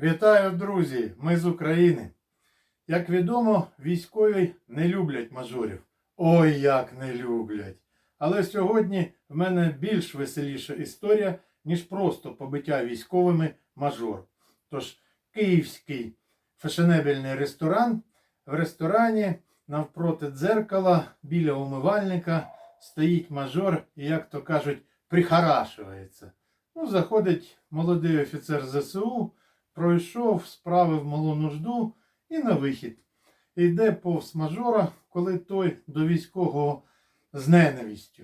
Вітаю, друзі! Ми з України. Як відомо, військові не люблять мажорів. Ой, як не люблять. Але сьогодні в мене більш веселіша історія, ніж просто побиття військовими мажор. Тож, київський фешенебельний ресторан. В ресторані навпроти дзеркала біля умивальника стоїть мажор і, як то кажуть, прихорашується. Ну, заходить молодий офіцер ЗСУ, пройшов, справив малу нужду і на вихід. Йде повз мажора, коли той до військового з ненавистю.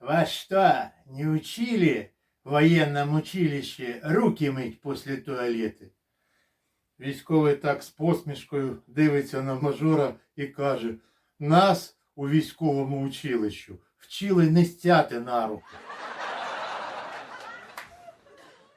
Вас что, не учили в военном училище руки мыть после туалета? Військовий так з посмішкою дивиться на мажора і каже: Нас у військовому училищу вчили не стяти на руку.